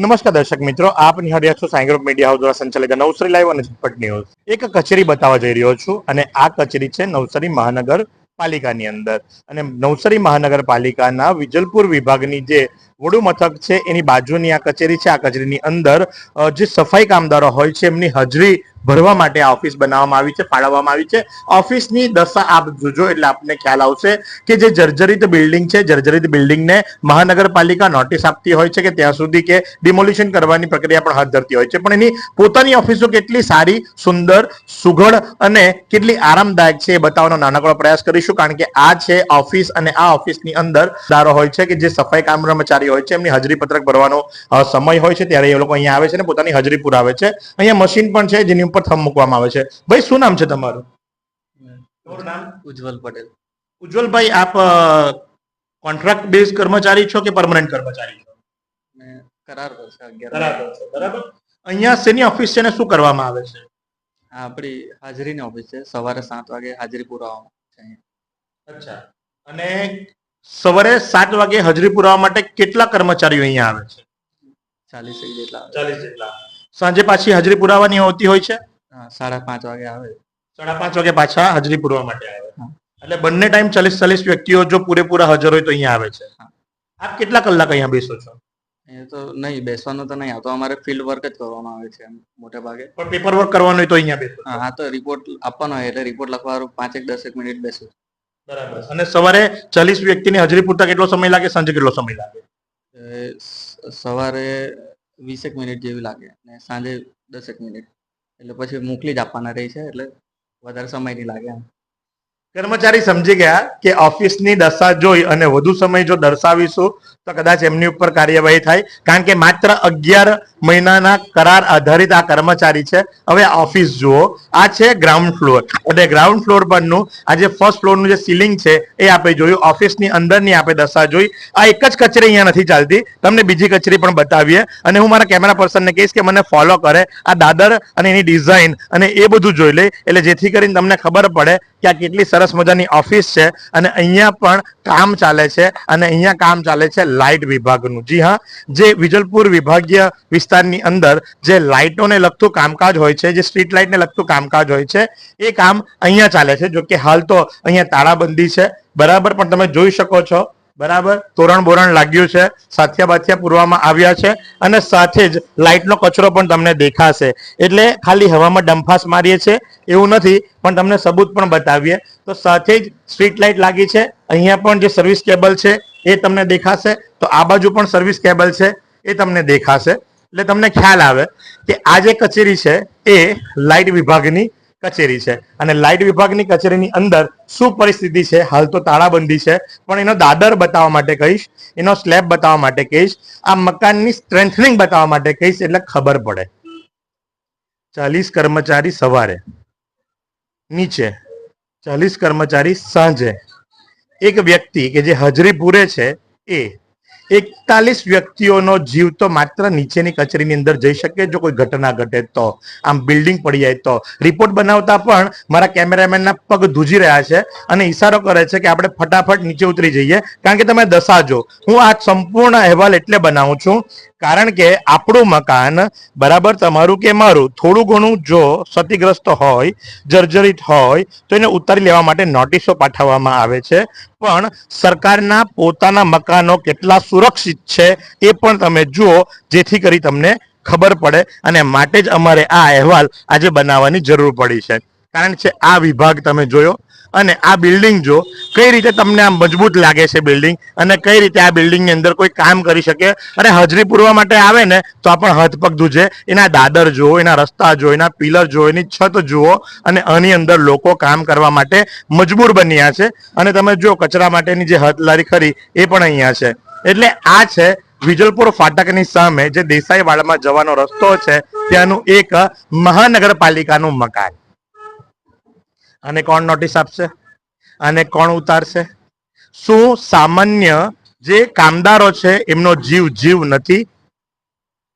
નમસ્કાર દર્શક મિત્રો, આપ નિહાળ્યા છો સાઈ ગ્રુપ મીડિયા દ્વારા સંચાલિત નવસારી લાઈવ અને ઝટપટ ન્યૂઝ એક કચેરી બતાવવા જઈ રહ્યો છું અને આ કચેરી છે નવસારી મહાનગર પાલિકાની અંદર. અને નવસારી મહાનગરપાલિકાના વિજલપુર વિભાગની જે વડુ મથક છે, એની બાજુની આ કચેરી છે, આ કચેરીની અંદર જે સફાઈ કામદારો હોય છે, એમની હાજરી ભરવા માટે આ ઓફિસ બનાવવામાં આવી છે, ફાળવવામાં આવી છે. ઓફિસની દશા આપ જોજો એટલે આપને ખ્યાલ આવશે કે જે જર્જરિત બિલ્ડિંગ છે, જર્જરિત બિલ્ડિંગને મહાનગરપાલિકા નોટિસ આપતી હોય છે કે ત્યાં સુધી કે ડિમોલિશન કરવાની પ્રક્રિયા પણ હાથ ધરતી હોય છે. પણ એની પોતાની ઓફિસો કેટલી સારી, સુંદર, સુઘડ અને કેટલી આરામદાયક છે એ બતાવવાનો નાનકડો પ્રયાસ કરીશું. કારણ કે આ છે ઓફિસ અને આ ઓફિસની અંદર દારો હોય છે કે જે સફાઈ કામ કર્મચારી હોય છે એમની હાજરી પત્રક ભરવાનો સમય હોય છે ત્યારે એ લોકો અહીંયા આવે છે ને પોતાની હાજરી પુરાવે છે. અહીંયા મશીન પણ છે જેની ઉપર થમ મૂકવામાં આવે છે. ભાઈ શું નામ છે તમારું? તમારું નામ? ઉજ્જવલ પટેલ. ઉજ્જવલભાઈ આપ કોન્ટ્રાક્ટ બેઝ કર્મચારી છો કે પરમનન્ટ કર્મચારી છો? કરાર પર છે કરાર બરાબર છે બરાબર? અહીંયા શેની ઓફિસ છે ને શું કરવામાં આવે છે? હા આપણી હાજરીની ઓફિસ છે સવારે સાત વાગે હાજરી પુરાવામાં છે અચ્છા. અને સવારે સાત વાગે હાજરી પુરાવા માટે કેટલા કર્મચારીઓ અહીંયા આવે છે? ચાલીસ જેટલા ચાલીસ જેટલા. સાંજે પાછી હાજરી પુરાવાની હોતી હોય છે? સાડા પાંચ વાગે આવે. સાડા પાંચ વાગે પાછા હાજરી પુરવા માટે આવે. એટલે બંને ટાઈમ ચાલીસ ચાલીસ વ્યક્તિઓ જો પૂરેપૂરા હાજર હોય તો અહીંયા આવે છે. આપ કેટલા કલાક અહીંયા બેસો છો? એ તો નહીં બેસવાનું તો નહીં. આવતો અમારે ફિલ્ડ વર્ક જ કરવાનો આવે છે મોટે ભાગે. પણ પેપર વર્ક કરવાનું હોય તો અહીંયા બેસો હા તો રિપોર્ટ આપવાનો હોય એટલે રિપોર્ટ લખવાનું પાંચેક દસેક મિનિટ બેસું બરાબર. અને સવારે ચાલીસ વ્યક્તિની હાજરી પૂરતા કેટલો સમય લાગે? સાંજે કેટલો સમય લાગે? સવારે વીસેક મિનિટ જેવી લાગે ને સાંજે દસેક મિનિટ. એટલે પછી મોકલી જ આપવાના રહે છે એટલે વધારે સમય નહીં લાગે એમ. કર્મચારી સમજી ગયા કે ઓફિસની દશા જોઈ અને વધુ સમય જો દર્શાવીશું, તો કદાચ એમની ઉપર કાર્યવાહી થાય. કારણ કે માત્ર અગિયાર મહિનાના કરાર આધારિત આ કર્મચારી છે. હવે ઓફિસ જુઓ. આ છે ગ્રાઉન્ડ ફ્લોર. એટલે ગ્રાઉન્ડ ફ્લોર પરનું આ જે ફર્સ્ટ ફ્લોરનું જે સીલિંગ છે, એ આપણે જોયું. ઓફિસની અંદરની આપણે દશા જોઈ. આ એક જ કચેરી અહીંયા નથી ચાલતી. તમને બીજી કચેરી પણ બતાવીએ. અને હું મારા કેમેરા પર્સનને કહીશ કે મને ફોલો કરે. આ દાદર અને એની ડિઝાઇન અને એ બધું જોઈ લે. એટલે જેથી કરીને તમને ખબર પડે કે આ કેટલી સરસ મજાની ઓફિસ છે અને અહીંયા પણ કામ ચાલે છે અને અહીંયા કામ ચાલે છે લાઇટ વિભાગનું. જી હા, જે વિજલપુર વિભાગીય વિસ્તારની અંદર જે લાઇટોને લગતું કામકાજ હોય છે, જે સ્ટ્રીટ લાઇટને લગતું કામકાજ હોય છે, એ કામ અહીંયા ચાલે છે. જો કે હાલ તો અહીંયા તાળાબંધી છે. બરાબર, પણ તમે જોઈ શકો છો બરાબર? તોરણ બોરણ લાગ્યું છે, સાથિયા બાથિયા પૂરવામાં આવ્યા છે અને સાથે જ લાઇટનો કચરો પણ તમને દેખાશે. એટલે ખાલી હવામાં ડંફાસ મારીએ છે એવું નથી, પણ તમને સબૂત પણ બતાવીએ. તો સાથે જ સ્ટ્રીટ લાઇટ લાગી છે, અહીંયા પણ જે સર્વિસ કેબલ છે એ તમને દેખાશે. તો આ બાજુ પણ સર્વિસ કેબલ છે, એ તમને દેખાશે. એટલે તમને ખ્યાલ આવે કે આ જે કચેરી છે એ લાઇટ વિભાગની કચેરી છે. અને લાઇટ વિભાગની કચેરીની અંદર શું પરિસ્થિતિ છે? હાલ તો તાળાબંધી છે. પણ એનો દાદર બતાવવા માટે કહીશ, એનો સ્લેબ બતાવવા માટે કહીશ, આ મકાનની સ્ટ્રેન્થનિંગ બતાવવા માટે કહીશ એટલે ખબર પડે. ચાલીસ કર્મચારી સવારે, નીચે, ચાલીસ કર્મચારી સાંજે. એક વ્યક્તિ કે જે હાજરી પૂરે છે એ એકતાલીસ વ્યક્તિઓનો જીવ તો માત્ર નીચેની કચેરીની અંદર જઈ શકે, જો કોઈ ઘટના ઘટે તો. આમ બિલ્ડિંગ પડી જાય તો. રિપોર્ટ બનાવતા પણ મારા કેમેરામેનના પગ ધૂજી રહ્યા છે અને ઈશારો કરે છે કે આપણે ફટાફટ નીચે ઉતરી જઈએ. કારણ કે તમે દશા જો હું આ સંપૂર્ણ અહેવાલ એટલે બનાવું છું. કારણ કે આપણું મકાન બરાબર તમારું કે મારું, થોડું ઘણું જો ક્ષતિગ્રસ્ત હોય, જર્જરિત હોય, તો એને ઉતારી લેવા માટે નોટિસો પાઠવવામાં આવે છે. પણ સરકારના પોતાના મકાનો કેટલા સુરક્ષિત છે એ પણ તમે જુઓ, જેથી કરી તમને ખબર પડે. અને માટે જ અમારે આ અહેવાલ આજે બનાવવાની જરૂર પડી છે. કારણ છે, આ વિભાગ તમે જોયો અને આ બિલ્ડિંગ જો કઈ રીતે તમને આમ મજબૂત લાગે છે બિલ્ડિંગ અને કઈ રીતે આ બિલ્ડિંગની અંદર કોઈ કામ કરી શકે? અને હાજરી પૂરવા માટે આવે ને તો પણ હાથ પગ ધ્રુજે એના દાદર જુઓ, એના રસ્તા જુઓ, એના પિલર જુઓ, એની છત જુઓ અને આની અંદર લોકો કામ કરવા માટે મજબૂર બન્યા છે. અને તમે જો કચરા માટેની જે હથલારી ખરી, એ પણ અહીંયા છે. એટલે આ છે વિજલપુર ફાટકની સામે જે દેસાઈવાડામાં જવાનો રસ્તો છે, ત્યાંનું એક મહાનગરપાલિકાનું મકાન. આને કોણ નોટિસ આપશે? અને કોણ ઉતારશે? શું સામાન્ય જે કામદારો છે, એમનો જીવ જીવ નથી?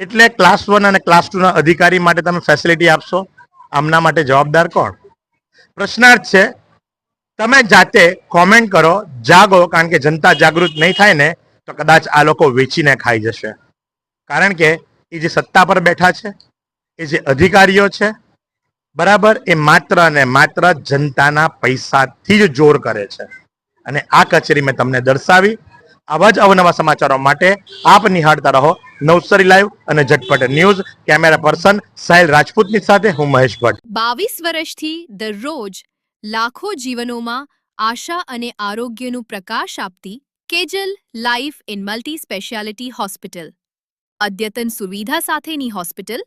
એટલે ક્લાસ વન અને ક્લાસ ટુના અધિકારી માટે તમે ફેસિલિટી આપશો. આમના માટે જવાબદાર કોણ? પ્રશ્નાર્થ છે, તમે જાતે કોમેન્ટ કરો, જાગો, કારણ કે જનતા જાગૃત નહીં થાય ને, તો કદાચ આ લોકો વેચીને ખાઈ જશે. કારણ કે એ જે સત્તા પર બેઠા છે, એ જે અધિકારીઓ છે બરાબર? એ માત્ર અને માત્ર જનતાના પૈસાથી જ જોર કરે છે. અને આ કચેરી મેં તમને દર્શાવી. આવા જ અવનવા સમાચારો માટે આપ નિહાળતા રહો. નવસરી લાઈવ અને ઝટપટ ન્યૂઝ. કેમેરા પર્સન સાહેલ રાજપૂતની સાથે હું મહેશ ભટ્ટ. બાવીસ વર્ષથી દરરોજ લાખો જીવનોમાં આશા અને આરોગ્યનું પ્રકાશ આપતી Kejal life in multi speciality hospital અદ્યતન સુવિધા સાથેની હોસ્પિટલ